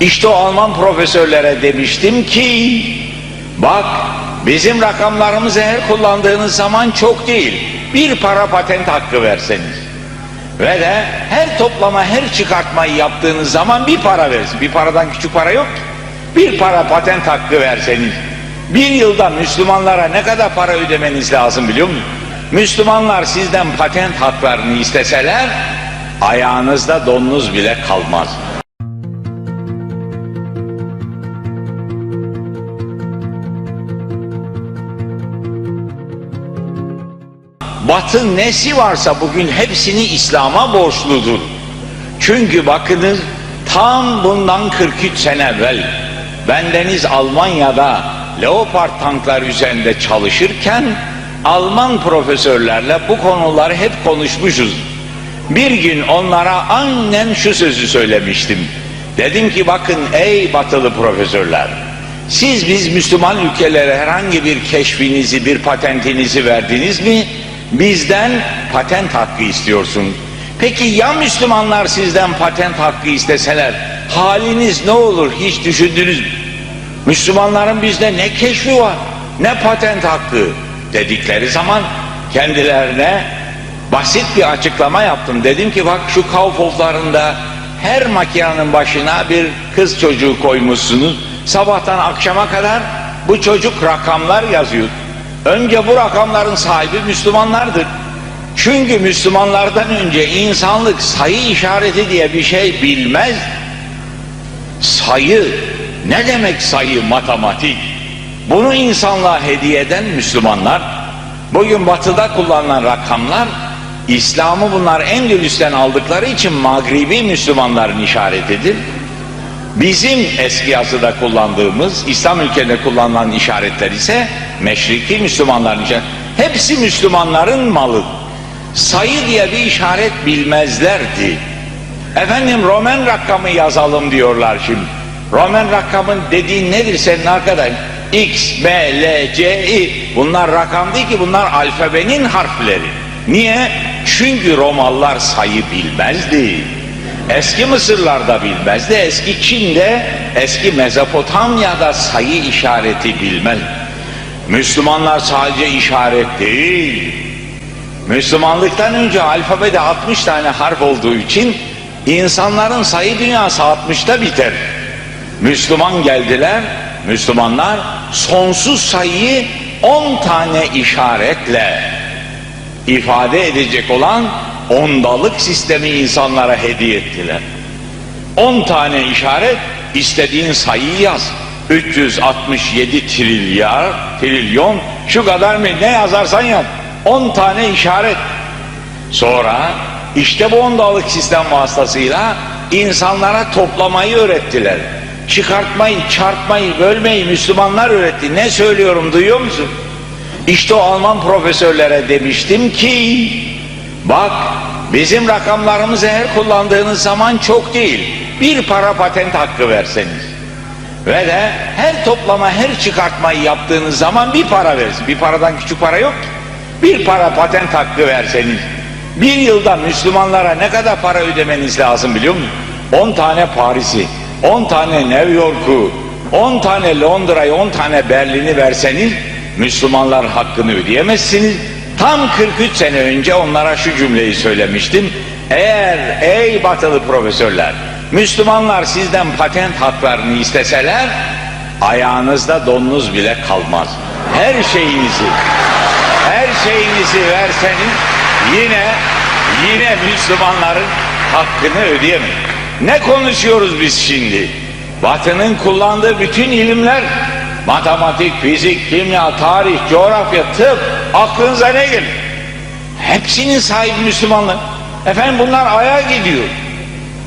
İşte o Alman profesörlere demiştim ki bak bizim rakamlarımızı her kullandığınız zaman çok değil bir para patent hakkı verseniz ve de her toplama her çıkartmayı yaptığınız zaman bir para versin bir paradan küçük para yok bir para patent hakkı verseniz bir yılda Müslümanlara ne kadar para ödemeniz lazım biliyor musunuz? Müslümanlar sizden patent haklarını isteseler ayağınızda donunuz bile kalmaz. Batı nesi varsa bugün hepsini İslam'a borçludur. Çünkü bakınız tam bundan 43 sene evvel bendeniz Almanya'da Leopard tanklar üzerinde çalışırken Alman profesörlerle bu konuları hep konuşmuşuz. Bir gün onlara aynen şu sözü söylemiştim. Dedim ki bakın ey batılı profesörler siz biz Müslüman ülkelere herhangi bir keşfinizi bir patentinizi verdiniz mi? Bizden patent hakkı istiyorsun. Peki ya Müslümanlar sizden patent hakkı isteseler haliniz ne olur hiç düşündünüz mü? Müslümanların bizde ne keşfi var ne patent hakkı dedikleri zaman kendilerine basit bir açıklama yaptım. Dedim ki bak şu Kaufhof'larında her makinenin başına bir kız çocuğu koymuşsunuz. Sabahtan akşama kadar bu çocuk rakamlar yazıyor. Önce bu rakamların sahibi Müslümanlardır. Çünkü Müslümanlardan önce insanlık sayı işareti diye bir şey bilmez. Sayı ne demek sayı matematik? Bunu insanlığa hediye eden Müslümanlar. Bugün batıda kullanılan rakamlar İslam'ı bunlar Endülüs'ten aldıkları için Magribi Müslümanların işaretidir. Bizim eski yazıda kullandığımız İslam ülkelerinde kullanılan işaretler ise Meşriki Müslümanların işareti. Hepsi Müslümanların malı. Sayı diye bir işaret bilmezlerdi. Efendim Roman rakamı yazalım diyorlar şimdi. Roman rakamın dediğin nedir senin arkadaş? X, B, L, C, I. Bunlar rakam değil ki bunlar alfabenin harfleri. Niye? Çünkü Romalılar sayı bilmezdi. Eski Mısırlarda bilmezdi, eski Çin'de, eski Mezopotamya'da sayı işareti bilmez. Müslümanlar sadece işaret değil. Müslümanlıktan önce alfabede 60 tane harf olduğu için insanların sayı dünyası 60'ta biter. Müslüman geldiler, Müslümanlar sonsuz sayıyı 10 tane işaretle ifade edecek olan ondalık sistemi insanlara hediye ettiler. 10 tane işaret istediğin sayıyı yaz. 367 trilyar, trilyon şu kadar mı ne yazarsan yaz. 10 tane işaret. Sonra işte bu ondalık sistem vasıtasıyla insanlara toplamayı öğrettiler. Çıkartmayı, çarpmayı, bölmeyi Müslümanlar öğretti. Ne söylüyorum duyuyor musun? İşte o Alman profesörlere demiştim ki bak bizim rakamlarımızı her kullandığınız zaman çok değil bir para patent hakkı verseniz ve de her toplama her çıkartmayı yaptığınız zaman bir para versin bir paradan küçük para yok ki bir para patent hakkı verseniz bir yılda Müslümanlara ne kadar para ödemeniz lazım biliyor musun? 10 tane Paris'i 10 tane New York'u 10 tane Londra'yı 10 tane Berlin'i verseniz Müslümanlar hakkını ödeyemezsiniz. Tam 43 sene önce onlara şu cümleyi söylemiştim. Eğer ey batılı profesörler Müslümanlar sizden patent haklarını isteseler ayağınızda donunuz bile kalmaz. Her şeyinizi her şeyinizi verseniz yine yine Müslümanların hakkını ödeyemeyin. Ne konuşuyoruz biz şimdi? Batı'nın kullandığı bütün ilimler matematik, fizik, kimya, tarih, coğrafya, tıp aklınıza ne gelir? Hepsinin sahibi Müslümanlar. Efendim bunlar aya gidiyor.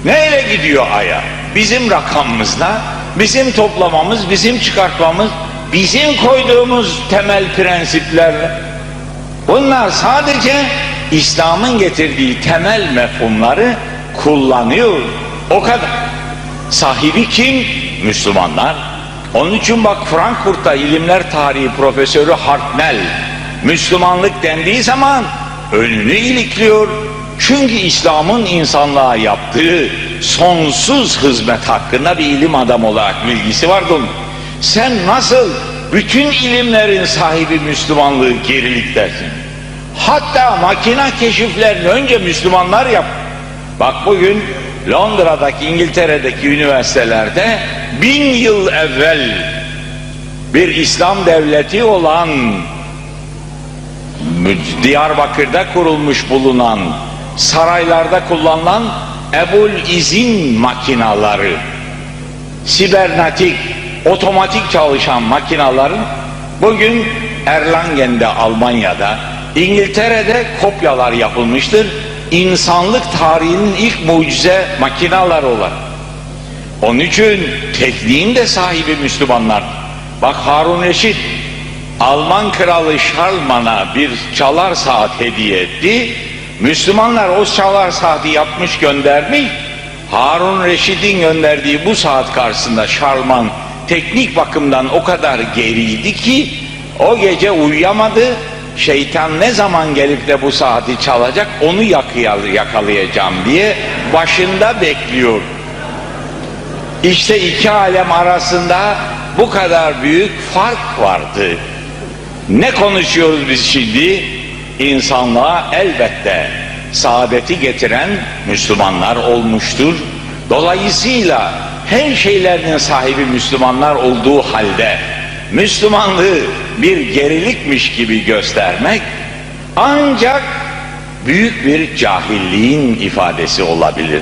Neyle gidiyor aya? Bizim rakamımızla, bizim toplamamız, bizim çıkartmamız, bizim koyduğumuz temel prensiplerle. Bunlar sadece İslam'ın getirdiği temel mefhumları kullanıyor. O kadar. Sahibi kim? Müslümanlar. Onun için bak Frankfurt'ta ilimler tarihi profesörü Hartnell Müslümanlık dendiği zaman önünü ilikliyor. Çünkü İslam'ın insanlığa yaptığı sonsuz hizmet hakkında bir ilim adam olarak bilgisi vardı onun. Sen nasıl bütün ilimlerin sahibi Müslümanlığı gerilik dersin? Hatta makina keşiflerini önce Müslümanlar yap. Bak bugün Londra'daki, İngiltere'deki üniversitelerde bin yıl evvel bir İslam devleti olan Diyarbakır'da kurulmuş bulunan saraylarda kullanılan Ebul İzin makinaları sibernetik, otomatik çalışan makinaların bugün Erlangen'de Almanya'da İngiltere'de kopyalar yapılmıştır. İnsanlık tarihinin ilk mucize makinalar olan. Onun için tekniğin de sahibi Müslümanlar. Bak Harun Reşit Alman kralı Şarlman'a bir çalar saat hediye etti. Müslümanlar o çalar saati yapmış göndermiş. Harun Reşit'in gönderdiği bu saat karşısında Şarlman teknik bakımdan o kadar geriydi ki o gece uyuyamadı. Şeytan ne zaman gelip de bu saati çalacak onu yakalayacağım diye başında bekliyor. İşte iki alem arasında bu kadar büyük fark vardı. Ne konuşuyoruz biz şimdi? İnsanlığa elbette saadeti getiren Müslümanlar olmuştur. Dolayısıyla her şeylerinin sahibi Müslümanlar olduğu halde Müslümanlığı bir gerilikmiş gibi göstermek ancak büyük bir cahilliğin ifadesi olabilir.